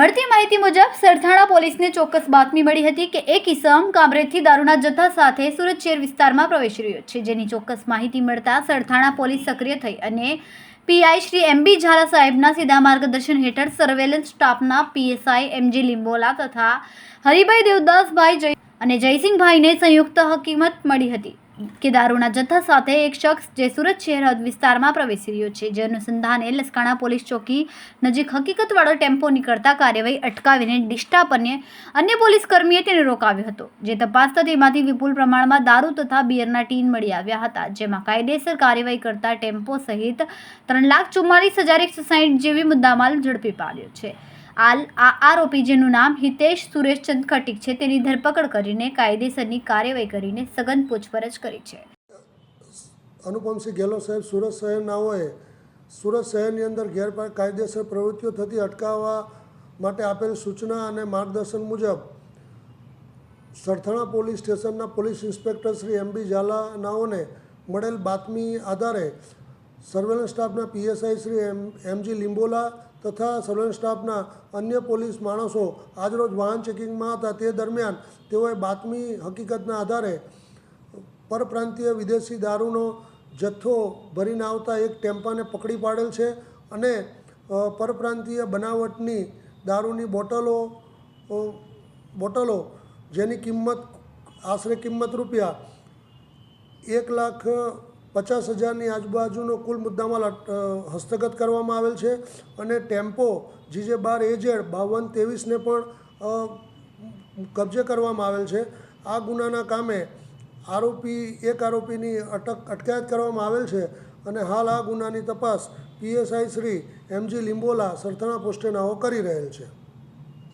મળતી માહિતી મુજબ, સરથાણા પોલીસને ચોક્કસ બાતમી મળી હતી કે એક ઇસમ કામરેજથી દારૂના જથ્થા સાથે સુરત શહેર વિસ્તારમાં પ્રવેશી રહ્યો છે, જેની ચોક્કસ માહિતી મળતા સરથાણા પોલીસ સક્રિય થઈ અને પીઆઈ શ્રી એમબી ઝાલા સાહેબના સીધા માર્ગદર્શન હેઠળ સર્વેલન્સ સ્ટાફના પીએસઆઈ એમજી લિંબોલા તથા હરિભાઈ દેવદાસભાઈ જય અને જયસિંહભાઈને સંયુક્ત હકીમત મળી હતી. કે દારૂના જથ્થા સાથે એક શખ્સ જે સુરત શહેર હદ વિસ્તારમાં પ્રવેશી રહ્યો છે. જે અનુસંધાને લસકાણા પોલીસ ચોકી નજીક હકીકતવાળો ટેમ્પો નીકળતા કાર્યવાહી અટકાવીને ડિસ્ટાપ અને અન્ય પોલીસ કર્મીએ તેને રોકાવ્યો હતો. જે તપાસ તેમાંથી વિપુલ પ્રમાણમાં દારૂ તથા બિયરના ટીન મળી આવ્યા હતા. જેમાં કાયદેસર કાર્યવાહી કરતા ટેમ્પો સહિત ત્રણ લાખ ચુમ્માલીસ હજાર એકસો સાહીઠ જેવી મુદ્દામાલ ઝડપી પાડ્યો છે. હાલ આ આરોપી જેનું નામ હિતેશ સુરેશચંદ ખટીક છે, તેની ધરપકડ કરીને કાયદેસરની કાર્યવાહી કરીને સઘન પૂછપરછ કરી છે. અનુપમસિંહ ગેહલોત સાહેબ, સુરત શહેરનાઓએ સુરત શહેરની અંદર ગેરકાયદેસર પ્રવૃત્તિઓ થતી અટકાવવા માટે આપેલ સૂચના અને માર્ગદર્શન મુજબ, સરથાણા પોલીસ સ્ટેશનના police inspector Shri M B ઝાલાનાઓને મળેલ બાતમી આધારે સર્વેલન્સ સ્ટાફના PSI Shri M M G Limbola તથા સર્વેલન્સ સ્ટાફના અન્ય પોલીસ માણસો આજરોજ વાહન ચેકિંગમાં હતા. તે દરમિયાન તેઓએ બાતમી હકીકતના આધારે પરપ્રાંતીય વિદેશી દારૂનો જથ્થો ભરીને આવતા એક ટેમ્પાને પકડી પાડેલ છે અને પરપ્રાંતીય બનાવટની દારૂની બોટલો બોટલો જેની કિંમત, આશરે કિંમત રૂપિયા એક લાખ પચાસ હજારની આજુબાજુનો કુલ મુદ્દામાલ હસ્તગત કરવામાં આવેલ છે અને ટેમ્પો જીજે બાર એજેડ બાવન ત્રેવીસને પણ કબજે કરવામાં આવેલ છે. આ ગુનાના કામે આરોપી, એક આરોપીની અટક, અટકાયત કરવામાં આવેલ છે અને હાલ આ ગુનાની તપાસ PSI Shri M G Limbola Sarthana પોસ્ટેનાઓ કરી રહેલ છે.